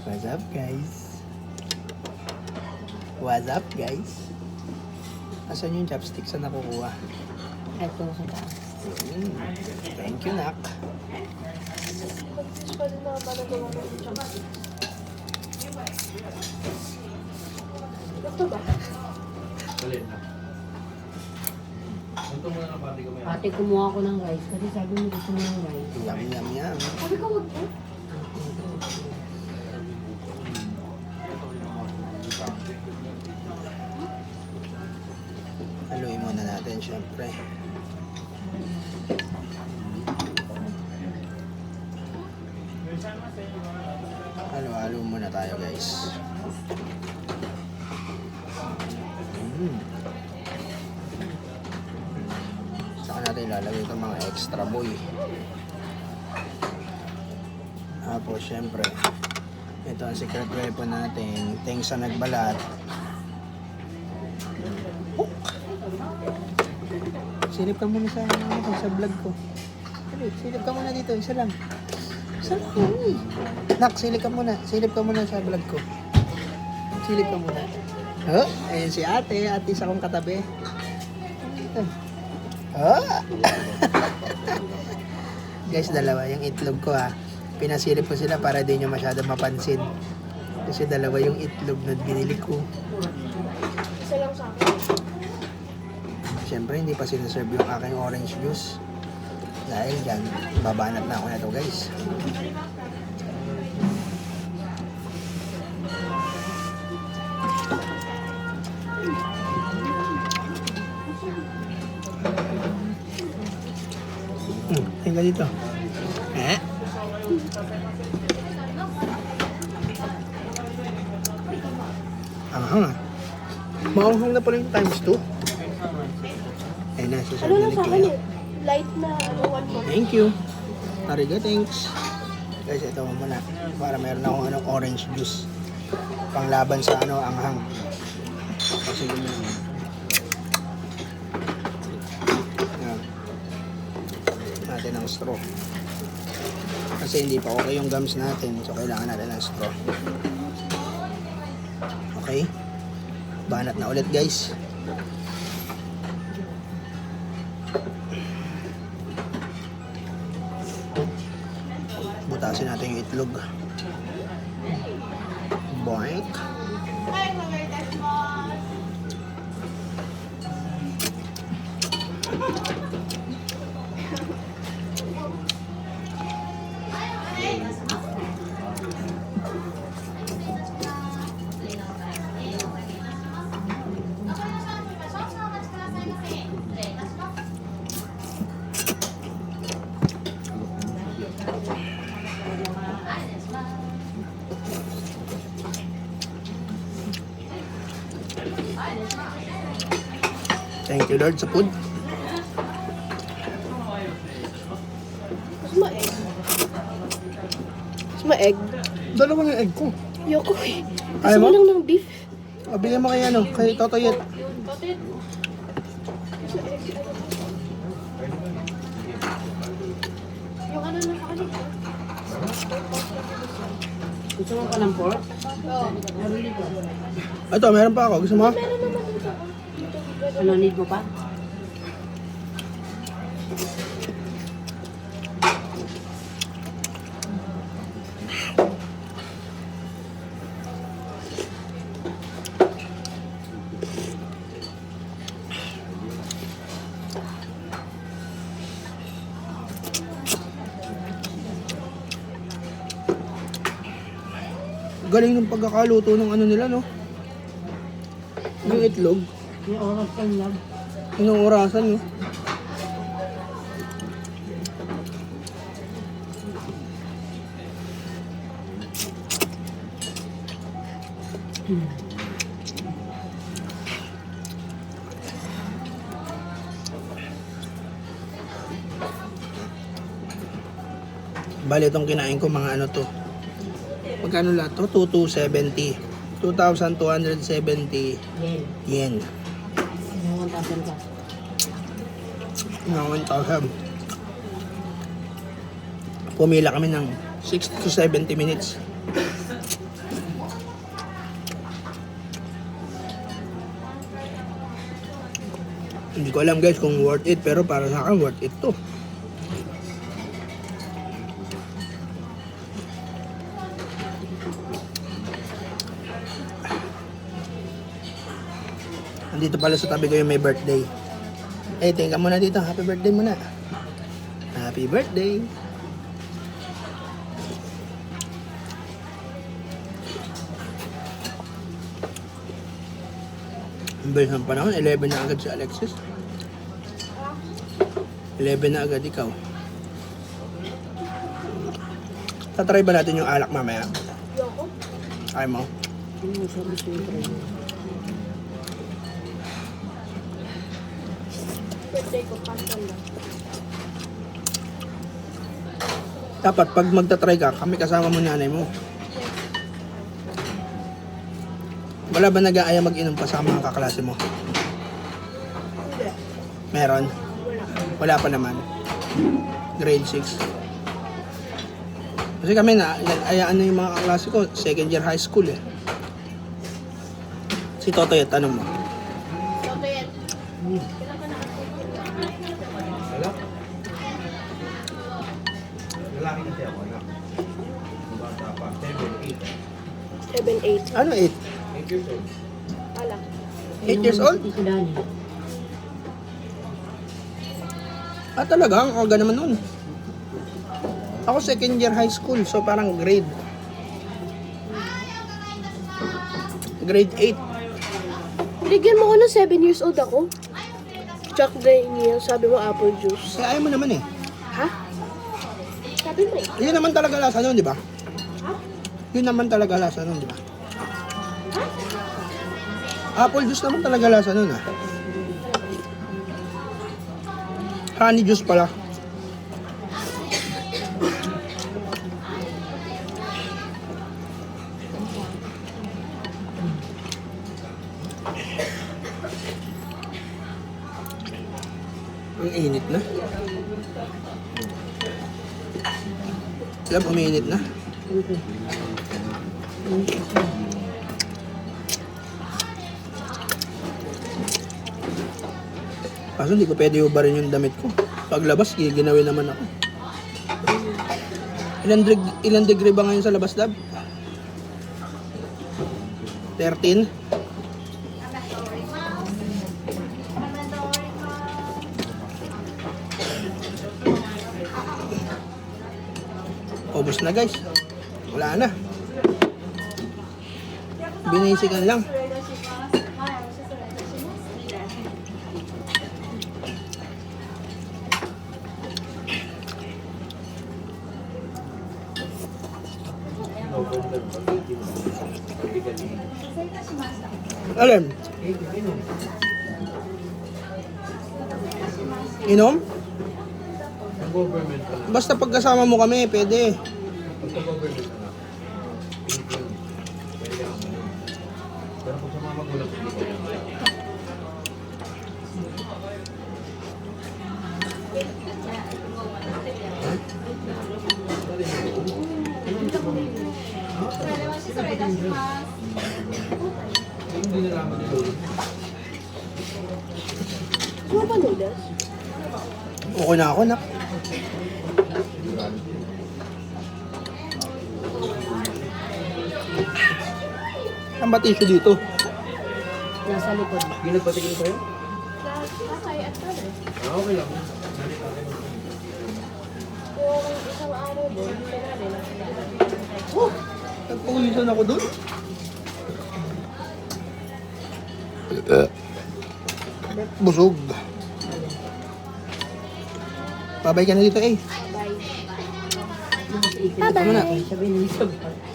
What's up, guys? What's up, guys? Asan yung chopstick sa nakukuha? Ito sa taas. Mm. Thank you, Nak. Ito ba? Alin na. Ito muna ng pati ko may Ate, kumuha ko ng rice kasi sabi mo gusto mo ng rice. Yum, yum, yum. Sabi ko wag mo. Natin, syempre. Halo-halo muna tayo, guys. Mm. Saka natin ilalagay itong mga extra boy. Tapos, syempre, ito ang secret weapon natin. Thanks sa nagbalat. Silip ka muna sa, ano, sa vlog ko. Silip, silip ka muna dito, isa lang. Isa lang, uy. Nak, silip ka muna. Silip ka muna sa vlog ko. Silip ka muna. Oh, ayun si ate. Ate sa akong katabi. Ito. Oh. Guys, dalawa. Yung itlog ko ha. Pinasilip ko sila para di nyo masyado mapansin. Kasi dalawa yung itlog na binili ko. Isa lang sa akin. Siyempre, hindi pa sinaserve yung aking orange juice. Dahil dyan, babanat na ako na to guys. Hmm, tingnan dito. Eh? Hanga. Maanghang na pala yung times 2. Ayun na, Ano sasabi lang ni sa akin eh? Light na ano, one. Thank you. Ariga, thanks. Guys, ito muna. Para meron akong ano, orange juice. Panglaban sa ano, anghang. Kasi yun yun. Yan. Natin ang straw. Kasi hindi pa okay yung gums natin. So, kailangan natin ng straw. Okay? Banat na ulit, guys. Butasin natin yung itlog. Boink. Thank you Lord sa food. Mas ma-egg. Mas ma-egg. Dalawa yung egg ko. Yoko eh. Gusto mo? lang ng beef. O, bigyan mo kay ano, kay Totoyet. Bakit? Yung ano na sa kanila. Gusto mo pa ng pork? Oo. Meron dito. Ito, meron pa ako. Gusto mo? Ano, need mo pa? Galing ng pagkakaluto ng ano nila, no? Ng itlog. May oras ka lang. Yung orasan, no? Bali, itong kinain ko mga ano to. Magkano lahat to? 2270. 2,270 yen. Yen. No, 1,000 ka. No, Pumila kami ng 6 to 70 minutes. Hindi ko alam guys kung worth it pero para sa akin worth it to. Andito pala sa tabi ko yung may birthday. Eh, tingin ka muna dito. Happy birthday muna. Happy birthday. Ang bilis ng panahon, 11 na agad si Alexis. 11 na agad ikaw. Tatry ba natin yung alak mamaya? Yoko. Ay mo? Hindi mo gusto yung try Birthday ko, cancel lang. Dapat pag magta-try ka, kami kasama mo nanay mo. Wala ba nag-aaya mag-inom pa sa mga kaklase mo? Meron? Wala. Pa naman. Grade 6. Kasi kami na, ayaan na yung mga kaklase ko, second year high school eh. Si Totoy, tanong mo. Toto yan. 7, 8. 7, 8. Ano 8? 8 years old. Ala. 8 years old? Ah, talaga? Ang aga naman nun. Ako second year high school, so parang grade. Grade 8. Bigyan mo ko ng 7 years old ako. Jack Daniel, sabi mo apple juice. Kaya ayaw mo naman eh. Ha? Sabi mo eh. Yun naman talaga lasa nun, di ba? Yun naman talaga lasa nun, di ba? Apple juice naman talaga lasa nun, ah. Honey juice pala. Ang init na. Alam, uminit na. Okay. Hindi ko siya. Kaso hindi ko pwede ubarin yung damit ko. Paglabas, giginawin naman ako. Ilan, deg- ilan degree ba ngayon sa labas, Dab? 13? Ubus na guys. Wala na. Binisikan lang. No problem. Pag-18 mo. Pwede ka din. Alam, Eh, inom. Basta pagkasama mo kami, pwede. Pagka Hindi nalaman ni Lolo. Gusto mo ba noodles? Okay na ako, nak. Ang ba tissue dito? Nasa likod. Hindi nagpatingin sa'yo? Tatay at tatay. Ah, okay lang. Kung isang araw doon, hindi na rin. Nagpawisan ako doon. Busog. Babay ka na dito eh. Bye. Bye-bye. muna. Sabi ni Isabel.